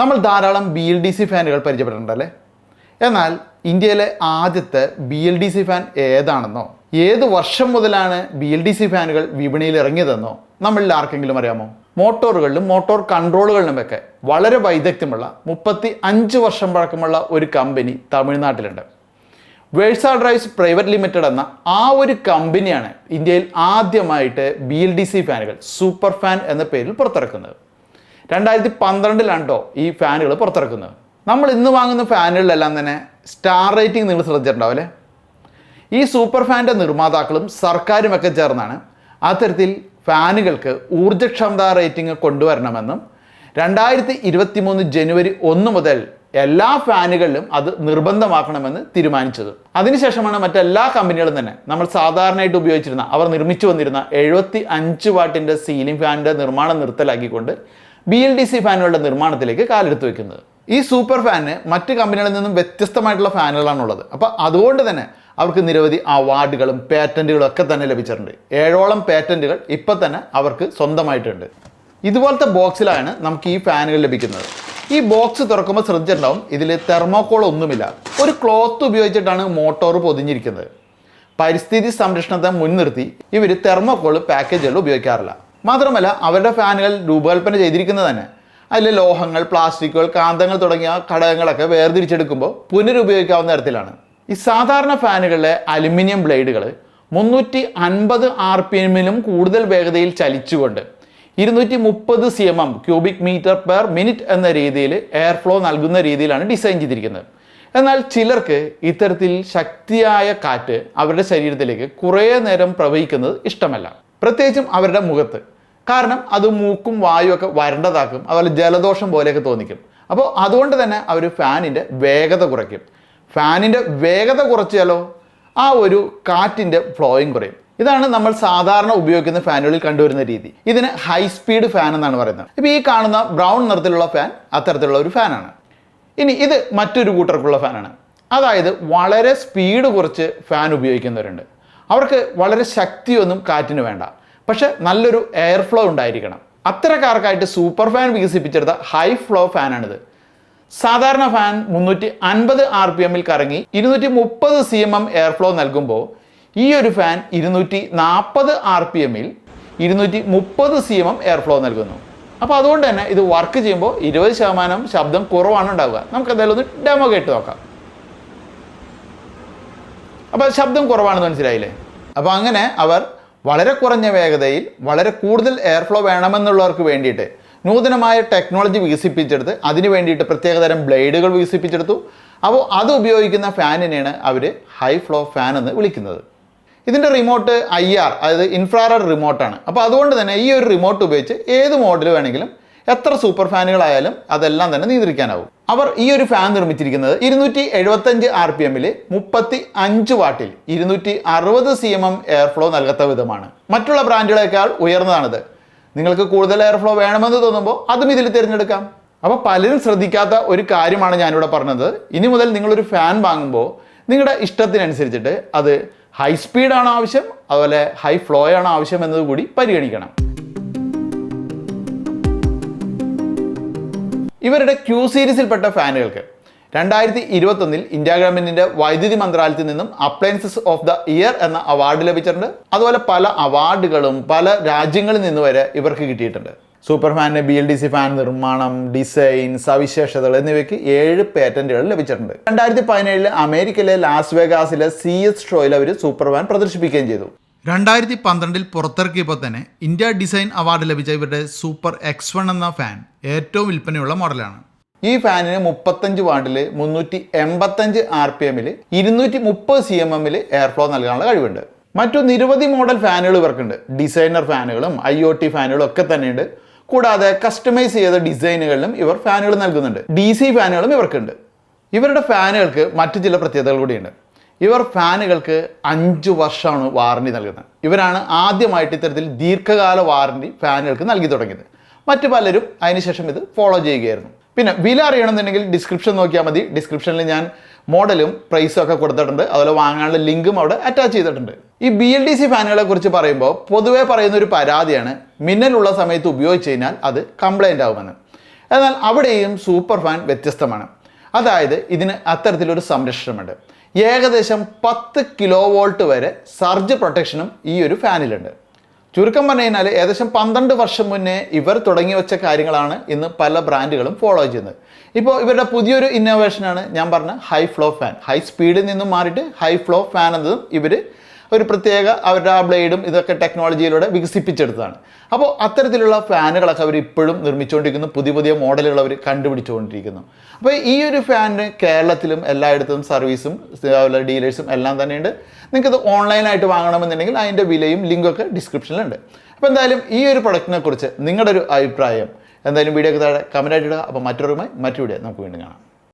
നമ്മൾ ധാരാളം B L D C ഫാനുകൾ പരിചയപ്പെട്ടിട്ടുണ്ടല്ലേ? എന്നാൽ ഇന്ത്യയിലെ ആദ്യത്തെ B L D C fan ഏതാണെന്നോ? ഏത് വർഷം മുതലാണ് ബി എൽ ഡി സി ഫാനുകൾ വിപണിയിൽ ഇറങ്ങിയതെന്നോ നമ്മളിൽ ആർക്കെങ്കിലും അറിയാമോ? മോട്ടോറുകളിലും മോട്ടോർ കൺട്രോളുകളിലുമൊക്കെ വളരെ വൈദഗ്ധ്യമുള്ള മുപ്പത്തി അഞ്ച് വർഷം പഴക്കമുള്ള ഒരു കമ്പനി തമിഴ്നാട്ടിലുണ്ട്. വേഴ്സ ഡ്രൈവ്സ് പ്രൈവറ്റ് ലിമിറ്റഡ് എന്ന ആ ഒരു കമ്പനിയാണ് ഇന്ത്യയിൽ ആദ്യമായിട്ട് ബി എൽ ഡി സി ഫാനുകൾ സൂപ്പർ ഫാൻ എന്ന പേരിൽ പുറത്തിറക്കുന്നത്. രണ്ടായിരത്തി പന്ത്രണ്ടിലാണ് കേട്ടോ ഈ ഫാനുകൾ പുറത്തിറക്കുന്നത്. നമ്മൾ ഇന്ന് വാങ്ങുന്ന ഫാനുകളിലെല്ലാം തന്നെ സ്റ്റാർ റേറ്റിംഗ് നിങ്ങൾ ശ്രദ്ധിച്ചിട്ടുണ്ടാവും അല്ലേ ഈ സൂപ്പർ ഫാന്റെ നിർമ്മാതാക്കളും സർക്കാരും ഒക്കെ ചേർന്നാണ് അത്തരത്തിൽ ഫാനുകൾക്ക് ഊർജക്ഷമതാ റേറ്റിംഗ് കൊണ്ടുവരണമെന്നും രണ്ടായിരത്തി ഇരുപത്തി മൂന്ന് ജനുവരി ഒന്ന് മുതൽ എല്ലാ ഫാനുകളിലും അത് നിർബന്ധമാക്കണമെന്ന് തീരുമാനിച്ചത്. അതിനുശേഷമാണ് മറ്റെല്ലാ കമ്പനികളും തന്നെ നമ്മൾ സാധാരണയായിട്ട് ഉപയോഗിച്ചിരുന്ന അവർ നിർമ്മിച്ചു വന്നിരുന്ന എഴുപത്തി അഞ്ച് വാട്ടിന്റെ സീലിംഗ് ഫാനിന്റെ നിർമ്മാണം നിർത്തലാക്കിക്കൊണ്ട് ബി എൽ ഡി സി ഫാനുകളുടെ നിർമ്മാണത്തിലേക്ക് കാലെടുത്ത് വെക്കുന്നത്. ഈ സൂപ്പർ ഫാന് മറ്റ് കമ്പനികളിൽ നിന്നും വ്യത്യസ്തമായിട്ടുള്ള ഫാനുകളാണുള്ളത്. അപ്പോൾ അതുകൊണ്ട് തന്നെ അവർക്ക് നിരവധി അവാർഡുകളും പേറ്റന്റുകളും ഒക്കെ തന്നെ ലഭിച്ചിട്ടുണ്ട്. ഏഴോളം പേറ്റന്റുകൾ ഇപ്പം തന്നെ അവർക്ക് സ്വന്തമായിട്ടുണ്ട്. ഇതുപോലത്തെ ബോക്സിലാണ് നമുക്ക് ഈ ഫാനുകൾ ലഭിക്കുന്നത്. ഈ ബോക്സ് തുറക്കുമ്പോൾ ശ്രദ്ധിച്ചിട്ടുണ്ടാവും ഇതിൽ തെർമോക്കോൾ ഒന്നുമില്ല. ഒരു ക്ലോത്ത് ഉപയോഗിച്ചിട്ടാണ് മോട്ടോർ പൊതിഞ്ഞിരിക്കുന്നത്. പരിസ്ഥിതി സംരക്ഷണത്തെ മുൻനിർത്തി ഇവർ തെർമോക്കോൾ പാക്കേജുകൾ ഉപയോഗിക്കാറില്ല. മാത്രമല്ല അവരുടെ ഫാനുകൾ രൂപകൽപ്പന ചെയ്തിരിക്കുന്നത് തന്നെ. അതിലെ ലോഹങ്ങൾ പ്ലാസ്റ്റിക്കുകൾ കാന്തങ്ങൾ തുടങ്ങിയ ഘടകങ്ങളൊക്കെ വേർതിരിച്ചെടുക്കുമ്പോൾ പുനരുപയോഗിക്കാവുന്ന തരത്തിലാണ്. ഈ സാധാരണ ഫാനുകളിലെ അലുമിനിയം ബ്ലേഡുകൾ മുന്നൂറ്റി അൻപത് ആർ പി എമ്മിലും കൂടുതൽ വേഗതയിൽ ചലിച്ചുകൊണ്ട് ഇരുന്നൂറ്റി മുപ്പത് C M M cubic metre per minute എന്ന രീതിയിൽ എയർ ഫ്ലോ നൽകുന്ന രീതിയിലാണ് ഡിസൈൻ ചെയ്തിരിക്കുന്നത്. എന്നാൽ ചിലർക്ക് ഇത്തരത്തിൽ ശക്തിയായ കാറ്റ് അവരുടെ ശരീരത്തിലേക്ക് കുറേ നേരം പ്രവഹിക്കുന്നത് ഇഷ്ടമല്ല. പ്രത്യേകിച്ചും അവരുടെ മുഖത്ത്. കാരണം അത് മൂക്കും വായും ഒക്കെ വരണ്ടതാക്കും. അതുപോലെ ജലദോഷം പോലെയൊക്കെ തോന്നിക്കും. അപ്പോൾ അതുകൊണ്ട് തന്നെ അവർ ഫാനിന്റെ വേഗത കുറയ്ക്കും. ഫാനിന്റെ വേഗത കുറച്ചാലോ? ആ ഒരു കാറ്റിന്റെ ഫ്ലോയിങ് കുറയും. ഇതാണ് നമ്മൾ സാധാരണ ഉപയോഗിക്കുന്ന ഫാനുകളിൽ കണ്ടുവരുന്ന രീതി. ഇതിന് ഹൈ സ്പീഡ് ഫാൻ എന്നാണ് പറയുന്നത്. ഇപ്പോൾ ഈ കാണുന്ന ബ്രൗൺ നിറത്തിലുള്ള ഫാൻ അത്തരത്തിലുള്ള ഒരു ഫാനാണ് ഇനി ഇത് മറ്റൊരു കൂട്ടർക്കുള്ള ഫാനാണ് അതായത് വളരെ സ്പീഡ് കുറച്ച് ഫാൻ ഉപയോഗിക്കുന്നവരുണ്ട്. അവർക്ക് വളരെ ശക്തിയൊന്നും കാറ്റിന് വേണ്ട. പക്ഷെ നല്ലൊരു എയർ ഫ്ലോ ഉണ്ടായിരിക്കണം. അത്തരക്കാർക്കായിട്ട് സൂപ്പർ ഫാൻ വികസിപ്പിച്ചെടുത്ത ഹൈ ഫ്ലോ ഫാനാണിത് സാധാരണ ഫാൻ മുന്നൂറ്റി അൻപത് ആർ പി എമ്മിൽ കറങ്ങി ഇരുന്നൂറ്റി മുപ്പത് C M M air flow നൽകുമ്പോൾ ഈ ഒരു ഫാൻ ഇരുന്നൂറ്റി നാൽപ്പത് ആർ പി എമ്മിൽ ഇരുന്നൂറ്റി മുപ്പത് C M M air flow നൽകുന്നു. അപ്പോൾ അതുകൊണ്ട് തന്നെ ഇത് വർക്ക് ചെയ്യുമ്പോൾ ഇരുപത് ശതമാനം ശബ്ദം കുറവാണ് ഉണ്ടാവുക. നമുക്ക് എന്തായാലും ഒന്ന് ഡെമോ കേട്ട് നോക്കാം. അപ്പോൾ ശബ്ദം കുറവാണെന്ന് മനസ്സിലായില്ലേ? അപ്പോൾ അങ്ങനെ അവർ വളരെ കുറഞ്ഞ വേഗതയിൽ വളരെ കൂടുതൽ എയർ ഫ്ലോ വേണമെന്നുള്ളവർക്ക് വേണ്ടിയിട്ട് നൂതനമായ ടെക്നോളജി വികസിപ്പിച്ചെടുത്ത് അതിന് വേണ്ടിയിട്ട് പ്രത്യേകതരം ബ്ലേഡുകൾ വികസിപ്പിച്ചെടുത്തു. അപ്പോൾ അത് ഉപയോഗിക്കുന്ന ഫാനിനെയാണ് അവർ ഹൈ ഫ്ലോ ഫാൻ എന്ന് വിളിക്കുന്നത്. ഇതിന്റെ റിമോട്ട് ഐ ആർ അതായത് ഇൻഫ്രാറെഡ് റിമോട്ടാണ് അപ്പോൾ അതുകൊണ്ട് തന്നെ ഈ ഒരു റിമോട്ട് ഉപയോഗിച്ച് ഏത് മോഡൽ വേണമെങ്കിലും എത്ര സൂപ്പർ ഫാനുകളായാലും അതെല്ലാം തന്നെ നിയന്ത്രിക്കാനാവും. അവർ ഈ ഒരു ഫാൻ നിർമ്മിച്ചിരിക്കുന്നത് ഇരുന്നൂറ്റി എഴുപത്തഞ്ച് ആർ പി എമ്മിൽ മുപ്പത്തി അഞ്ച് വാട്ടിൽ ഇരുന്നൂറ്റി അറുപത് C M M air flow നൽകത്ത വിധമാണ്. മറ്റുള്ള ബ്രാൻഡുകളേക്കാൾ ഉയർന്നതാണിത്. നിങ്ങൾക്ക് കൂടുതൽ എയർ ഫ്ലോ വേണമെന്ന് തോന്നുമ്പോൾ അതും ഇതിൽ തിരഞ്ഞെടുക്കാം. അപ്പോൾ പലരും ശ്രദ്ധിക്കാത്ത ഒരു കാര്യമാണ് ഞാനിവിടെ പറഞ്ഞത്. ഇനി മുതൽ നിങ്ങളൊരു ഫാൻ വാങ്ങുമ്പോൾ നിങ്ങളുടെ ഇഷ്ടത്തിനനുസരിച്ചിട്ട് അത് ഹൈ സ്പീഡാണോ ആവശ്യം അതുപോലെ ഹൈ ഫ്ലോ ആണോ ആവശ്യം എന്നതുകൂടി പരിഗണിക്കണം. ഇവരുടെ ക്യൂ സീരീസിൽപ്പെട്ട ഫാനുകൾക്ക് രണ്ടായിരത്തി ഇരുപത്തൊന്നിൽ ഇന്ത്യ ഗവൺമെന്റിന്റെ വൈദ്യുതി മന്ത്രാലയത്തിൽ നിന്നും അപ്ലയൻസസ് ഓഫ് ദ ഇയർ എന്ന അവാർഡ് ലഭിച്ചിട്ടുണ്ട്. അതുപോലെ പല അവാർഡുകളും പല രാജ്യങ്ങളിൽ നിന്ന് വരെ ഇവർക്ക് കിട്ടിയിട്ടുണ്ട്. Super ഫാനിന് B L D C fan നിർമ്മാണം ഡിസൈൻ സവിശേഷതകൾ എന്നിവയ്ക്ക് ഏഴ് പേറ്റന്റുകൾ ലഭിച്ചിട്ടുണ്ട്. രണ്ടായിരത്തി പതിനേഴിൽ അമേരിക്കയിലെ ലാസ് വേഗാസിലെ സി എസ് ഷോയിൽ അവർ സൂപ്പർ ഫാൻ പ്രദർശിപ്പിക്കുകയും ചെയ്തു. രണ്ടായിരത്തി പന്ത്രണ്ടിൽ പുറത്തിറക്കിയപ്പോൾ തന്നെ ഇന്ത്യ ഡിസൈൻ അവാർഡ് ലഭിച്ച ഇവരുടെ സൂപ്പർ എക്സ് വൺ എന്ന ഫാൻ ഏറ്റവും വിൽപ്പനയുള്ള മോഡലാണ്. ഈ ഫാനിന് മുപ്പത്തഞ്ച് വാട്ടിൽ മുന്നൂറ്റി എൺപത്തഞ്ച് ആർ പി എമ്മിൽ ഇരുന്നൂറ്റി മുപ്പത് സി എം എമ്മിൽ എയർ ഫ്ലോ നൽകാനുള്ള കഴിവുണ്ട്. മറ്റു നിരവധി മോഡൽ ഫാനുകൾ ഇവർക്കുണ്ട്. ഡിസൈനർ ഫാനുകളും ഐ ഒ ടി ഫാനുകളും ഒക്കെ തന്നെയുണ്ട്. കൂടാതെ കസ്റ്റമൈസ് ചെയ്ത ഡിസൈനുകളിലും ഇവർ ഫാനുകൾ നൽകുന്നുണ്ട്. ഡി സി ഫാനുകളും ഇവർക്കുണ്ട്. ഇവരുടെ ഫാനുകൾക്ക് മറ്റു ചില പ്രത്യേകതകൾ കൂടിയുണ്ട്. ഇവർ ഫാനുകൾക്ക് അഞ്ച് വർഷമാണ് വാറണ്ടി നൽകുന്നത്. ഇവരാണ് ആദ്യമായിട്ട് ഇത്തരത്തിൽ ദീർഘകാല വാറണ്ടി ഫാനുകൾക്ക് നൽകി തുടങ്ങിയത്. മറ്റു പലരും അതിനുശേഷം ഇത് ഫോളോ ചെയ്യുകയായിരുന്നു. പിന്നെ വില അറിയണമെന്നുണ്ടെങ്കിൽ ഡിസ്ക്രിപ്ഷൻ നോക്കിയാൽ മതി. ഡിസ്ക്രിപ്ഷനിൽ ഞാൻ മോഡലും പ്രൈസും ഒക്കെ കൊടുത്തിട്ടുണ്ട്. അതുപോലെ വാങ്ങാനുള്ള ലിങ്കും അവിടെ അറ്റാച്ച് ചെയ്തിട്ടുണ്ട്. ഈ ബി എൽ ഡി സി ഫാനുകളെ കുറിച്ച് പറയുമ്പോൾ പൊതുവേ പറയുന്ന ഒരു പരാതിയാണ് മിന്നലുള്ള സമയത്ത് ഉപയോഗിച്ച് കഴിഞ്ഞാൽ അത് കംപ്ലൈന്റ് ആകുമെന്ന് എന്നാൽ അവിടെയും സൂപ്പർ ഫാൻ വ്യത്യസ്തമാണ്. അതായത് ഇതിന് അത്തരത്തിലൊരു സംരക്ഷണമുണ്ട്. ഏകദേശം പത്ത് കിലോ വോൾട്ട് വരെ സർജ് പ്രൊട്ടക്ഷനും ഈ ഒരു ഫാനിലുണ്ട്. ചുരുക്കം പറഞ്ഞു കഴിഞ്ഞാൽ ഏകദേശം പന്ത്രണ്ട് വർഷം മുന്നേ ഇവർ തുടങ്ങി വെച്ച കാര്യങ്ങളാണ് ഇന്ന് പല ബ്രാൻഡുകളും ഫോളോ ചെയ്യുന്നത്. ഇപ്പോൾ ഇവരുടെ പുതിയൊരു ഇന്നോവേഷനാണ് ഞാൻ പറഞ്ഞ ഹൈ ഫ്ലോ ഫാൻ. ഹൈ സ്പീഡിൽ നിന്നും മാറിയിട്ട് ഹൈ ഫ്ലോ ഫാൻ എന്നതും ഇവർ ഒരു പ്രത്യേക അവരുടെ ആ ബ്ലേഡും ഇതൊക്കെ ടെക്നോളജിയിലൂടെ വികസിപ്പിച്ചെടുത്തതാണ്. അപ്പോൾ അത്തരത്തിലുള്ള ഫാനുകളൊക്കെ അവർ ഇപ്പോഴും നിർമ്മിച്ചുകൊണ്ടിരിക്കുന്നു. പുതിയ പുതിയ മോഡലുകൾ അവർ കണ്ടുപിടിച്ചുകൊണ്ടിരിക്കുന്നു. അപ്പോൾ ഈ ഒരു ഫാനിന് കേരളത്തിലും എല്ലായിടത്തും സർവീസും അതുപോലെ ഡീലേഴ്സും എല്ലാം തന്നെയുണ്ട്. നിങ്ങൾക്കത് ഓൺലൈനായിട്ട് വാങ്ങണമെന്നുണ്ടെങ്കിൽ അതിന്റെ വിലയും ലിങ്കൊക്കെ ഡിസ്ക്രിപ്ഷനിലുണ്ട്. അപ്പോൾ എന്തായാലും ഈ ഒരു പ്രൊഡക്റ്റിനെ കുറിച്ച് നിങ്ങളുടെ ഒരു അഭിപ്രായം എന്തായാലും വീഡിയോക്ക് താഴെ കമന്റായിട്ട് ഇടുക. അപ്പോൾ മറ്റൊരുമായി മറ്റു വീഡിയോ നമുക്ക് വീണ്ടും കാണാം.